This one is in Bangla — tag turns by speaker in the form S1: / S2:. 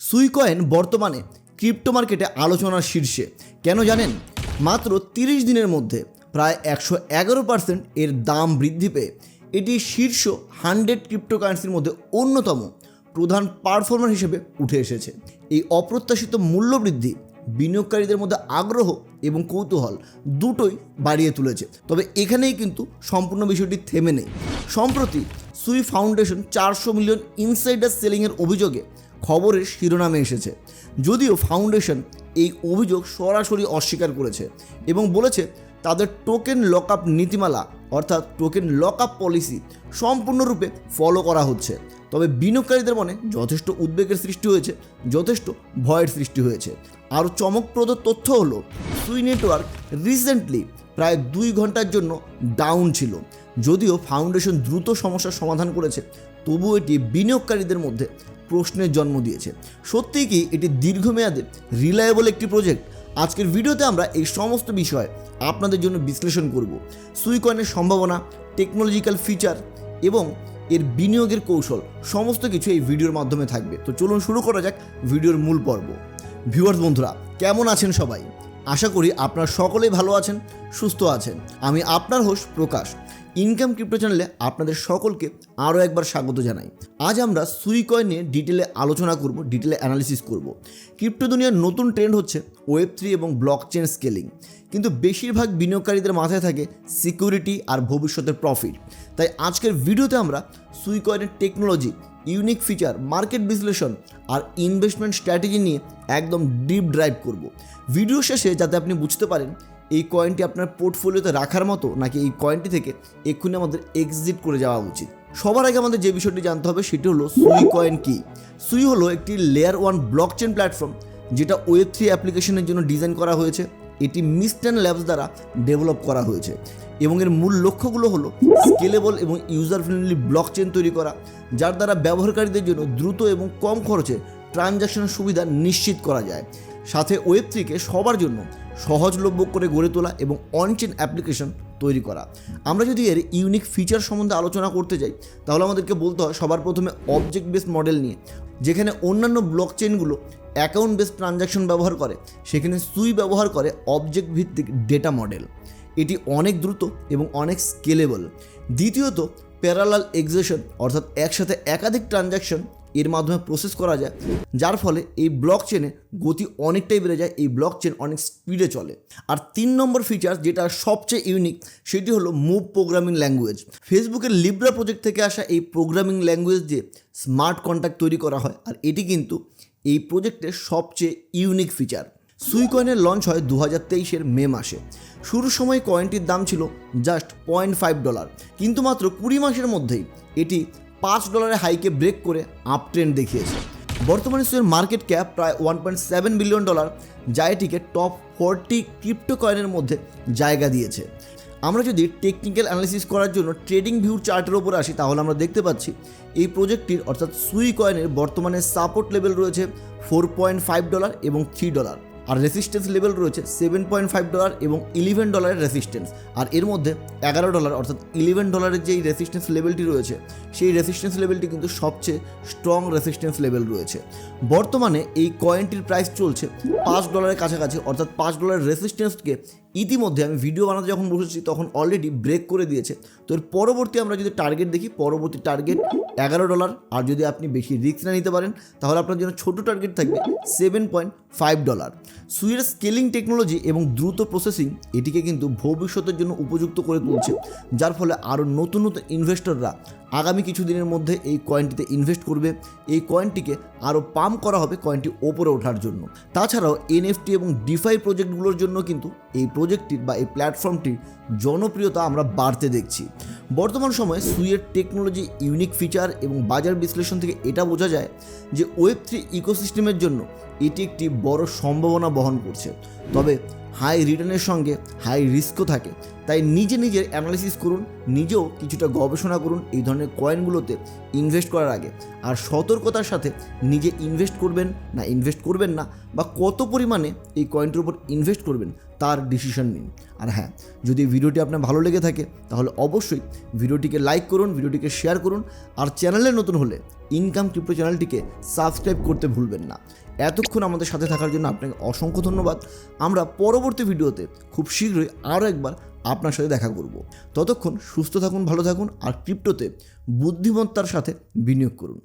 S1: সুই কয়েন বর্তমানে ক্রিপ্টো মার্কেটে আলোচনার শীর্ষে। কেন জানেন? মাত্র তিরিশ দিনের মধ্যে প্রায় একশো এগারো পার্সেন্ট এর দাম বৃদ্ধি পেয়ে এটি শীর্ষ হান্ড্রেড ক্রিপ্টোকারেন্সির মধ্যে অন্যতম প্রধান পারফর্মার হিসেবে উঠে এসেছে। এই অপ্রত্যাশিত মূল্য বৃদ্ধি বিনিয়োগকারীদের মধ্যে আগ্রহ এবং কৌতূহল দুটোই বাড়িয়ে তুলেছে। তবে এখানেই কিন্তু সম্পূর্ণ বিষয়টি থেমে নেই। সম্প্রতি সুই ফাউন্ডেশন চারশো মিলিয়ন ইনসাইডার সেলিংয়ের অভিযোগে খবরের শিরোনামে এসেছে। যদিও ফাউন্ডেশন এই অভিযোগ সরাসরি অস্বীকার করেছে এবং বলেছে তাদের টোকেন লক আপ নীতিমালা অর্থাৎ টোকেন লক আপ পলিসি সম্পূর্ণরূপে ফলো করা হচ্ছে। তবে বিনিয়োগকারীদের মনে যথেষ্ট উদ্বেগের সৃষ্টি হয়েছে, যথেষ্ট ভয়ের সৃষ্টি হয়েছে। আরও চমকপ্রদ তথ্য হলো, সুই নেটওয়ার্ক রিসেন্টলি প্রায় দুই ঘণ্টার জন্য ডাউন ছিল। যদিও ফাউন্ডেশন দ্রুত সমস্যার সমাধান করেছে, তবুও এটি বিনিয়োগকারীদের মধ্যে প্রশ্নের জন্ম দিয়েছে। সত্যিই কি এটি দীর্ঘমেয়াদে রিলায়েবল একটি প্রজেক্ট আজকের ভিডিওতে আমরা এই সমস্ত বিষয় আপনাদের জন্য বিশ্লেষণ করব। সুইকয়েনের সম্ভাবনা টেকনোলজিক্যাল ফিচার এবং এর বিনিয়োগের কৌশল, সমস্ত কিছু এই ভিডিওর মাধ্যমে থাকবে। তো চলুন শুরু করা যাক ভিডিওর মূল পর্ব। ভিউয়ার্স বন্ধুরা, কেমন আছেন সবাই? আশা করি আপনারা সকলেই ভালো আছেন, সুস্থ আছেন। আমি আপনার হোস্ট প্রকাশ। ইনকাম ক্রিপ্টো চ্যানেলে আপনাদের সকলকে আরও একবার স্বাগত জানাই। আজ আমরা সুই কয়েন নিয়ে ডিটেলে আলোচনা করব, ডিটেলে অ্যানালিসিস করব। ক্রিপ্টো দুনিয়ার নতুন ট্রেন্ড হচ্ছে ওয়েব থ্রি এবং ব্লক চেন স্কেলিং। কিন্তু বেশিরভাগ বিনিয়োগকারীদের মাথায় থাকে সিকিউরিটি আর ভবিষ্যতের প্রফিট। তাই আজকের ভিডিওতে আমরা সুই কয়েনের টেকনোলজি, ইউনিক ফিচার, মার্কেট বিশ্লেষণ আর ইনভেস্টমেন্ট স্ট্র্যাটেজি নিয়ে একদম ডিপ ড্রাইভ করব। ভিডিও শেষে যাতে আপনি বুঝতে পারেন এই কয়েনটি আপনার পোর্টফোলিওতে রাখার মতো নাকি এই কয়েনটি থেকে এক্ষুনি আমাদের এক্সিট করে যাওয়া উচিত? সবার আগে আমাদের যে বিষয়টি জানতে হবে সেটি হলো সুই কয়েন কি? সুই হলো একটি layer one blockchain platform যেটা ওয়েব থ্রি অ্যাপ্লিকেশনের জন্য ডিজাইন করা হয়েছে। এটি মিস্টেন ল্যাবস দ্বারা ডেভেলপ করা হয়েছে এবং এর মূল লক্ষ্যগুলো হলো স্কেলেবল এবং ইউজার ফ্রেন্ডলি ব্লক চেন তৈরি করা, যার দ্বারা ব্যবহারকারীদের জন্য দ্রুত এবং কম খরচে ট্রানজ্যাকশনের সুবিধা নিশ্চিত করা যায়। সাথে ওয়েব থ্রিকে সবার জন্য সহজলভ্য করে গড়ে তোলা এবং অনচেন অ্যাপ্লিকেশন তৈরি করা। আমরা যদি এর ইউনিক ফিচার সম্বন্ধে আলোচনা করতে যাই, তাহলে আমাদেরকে বলতে হয় সবার প্রথমে অবজেক্ট বেসড মডেল নিয়ে, যেখানে অন্যান্য ব্লক চেনগুলো অ্যাকাউন্ট বেসড ট্রানজ্যাকশন ব্যবহার করে, সেখানে সুই ব্যবহার করে অবজেক্ট ভিত্তিক ডেটা মডেল এটি অনেক দ্রুত এবং অনেক স্কেলেবল দ্বিতীয়ত প্যারালাল এক্সেশন অর্থাৎ একসাথে একাধিক ট্রানজ্যাকশন এর মাধ্যমে প্রসেস করা যায়, যার ফলে এই ব্লক চেনে গতি অনেকটাই বেড়ে যায়, এই ব্লক চেন অনেক স্পিডে চলে। আর তিন নম্বর ফিচার যেটা সবচেয়ে ইউনিক সেটি হলো মুভ প্রোগ্রামিং ল্যাঙ্গুয়েজ ফেসবুকের লিব্রা প্রজেক্ট থেকে আসা এই প্রোগ্রামিং ল্যাঙ্গুয়েজ দিয়ে স্মার্ট কন্ট্যাক্ট তৈরি করা হয়, আর এটি কিন্তু এই প্রজেক্টের সবচেয়ে ইউনিক ফিচার সুই কয়েনের লঞ্চ হয় দু হাজার তেইশের মে মাসে। শুরুর সময় কয়েনটির দাম ছিল জাস্ট পয়েন্ট ফাইভ ডলার কিন্তু মাত্র কুড়ি মাসের মধ্যেই এটি পাঁচ ডলারের হাইকে ব্রেক করে আপ ট্রেন্ড দেখিয়েছে। বর্তমানে সুয়ের মার্কেট ক্যাপ প্রায় one point seven billion dollar যা এটিকে টপ ফোরটি ক্রিপ্টো কয়েনের মধ্যে জায়গা দিয়েছে। আমরা যদি টেকনিক্যাল অ্যানালিসিস করার জন্য ট্রেডিং ভিউর চার্টের ওপর আসি, তাহলে আমরা দেখতে পাচ্ছি এই প্রজেক্টটির অর্থাৎ সুই কয়েনের বর্তমানে সাপোর্ট লেভেল রয়েছে ফোর পয়েন্ট ফাইভ ডলার এবং থ্রি ডলার আর রেসিস্টেন্স লেভেল রয়েছে সেভেন পয়েন্ট ফাইভ ডলার এবং ইলেভেন ডলারের রেসিস্টেন্স আর এর মধ্যে এগারো ডলার অর্থাৎ ইলেভেন ডলারের যেই রেসিস্টেন্স লেভেলটি রয়েছে, সেই রেসিস্টেন্স লেভেলটি কিন্তু সবচেয়ে স্ট্রং রেসিস্টেন্স লেভেল রয়েছে। বর্তমানে এই কয়েনটির প্রাইস চলছে পাঁচ ডলারের কাছাকাছি, অর্থাৎ পাঁচ ডলারের রেসিস্ট্যান্সকে ইতিমধ্যে আমি ভিডিও বানাতে যখন বসেছি, তখন অলরেডি ব্রেক করে দিয়েছে। তো এর পরবর্তী আমরা যদি টার্গেট দেখি, পরবর্তী টার্গেট এগারো ডলার আর যদি আপনি বেশি রিস্ক না নিতে পারেন, তাহলে আপনার জন্য ছোট টার্গেট থাকবে সেভেন পয়েন্ট ফাইভ ডলার সুইয়ের স্কেলিং টেকনোলজি এবং দ্রুত প্রসেসিং এটিকে কিন্তু ভবিষ্যতের জন্য উপযুক্ত করে তুলছে, যার ফলে আরও নতুন নতুন ইনভেস্টররা আগামী কিছু দিনের মধ্যে এই কয়েনটিতে ইনভেস্ট করবে। এই কয়েনটিকে আরও পাম্প করা হবে কয়েনটি ওপরে ওঠার জন্য। তাছাড়াও এনএফটি এবং ডিফাই প্রজেক্টগুলোর জন্য কিন্তু এই প্রজেক্টটির বা এই প্ল্যাটফর্মটির জনপ্রিয়তা আমরা বাড়তে দেখছি। বর্তমান সময়ে সুইয়ের টেকনোলজি ইউনিক ফিচার এবং বাজার বিশ্লেষণ থেকে এটা বোঝা যায় যে ওয়েব থ্রি ইকোসিস্টেমের জন্য এটি একটি বড় সম্ভাবনা বহন করছে। তবে হাই রিটার্নের সঙ্গে হাই রিস্কও থাকে। তাই নিজে নিজের অ্যানালিসিস করুন, নিজেও কিছুটা গবেষণা করুন এই ধরনের কয়েনগুলোতে ইনভেস্ট করার আগে। আর সতর্কতার সাথে নিজে ইনভেস্ট করবেন না ইনভেস্ট করবেন না বা কত পরিমাণে এই কয়েনটির উপর ইনভেস্ট করবেন তার ডিসিশন নিন। আর হ্যাঁ যদি ভিডিওটি আপনার ভালো লেগে থাকে, তাহলে অবশ্যই ভিডিওটিকে লাইক করুন ভিডিওটিকে শেয়ার করুন। আর চ্যানেলে নতুন হলে ইনকাম ক্রিপ্টো চ্যানেলটিকে সাবস্ক্রাইব করতে ভুলবেন না। এতক্ষণ আমাদের সাথে থাকার জন্য আপনাকে অসংখ্য ধন্যবাদ। আমরা পরবর্তী ভিডিওতে খুব শীঘ্রই আরও একবার আপনার সাথে দেখা করব। ততক্ষণ সুস্থ থাকুন, ভালো থাকুন আর ক্রিপ্টোতে বুদ্ধিমত্তার সাথে বিনিয়োগ করুন।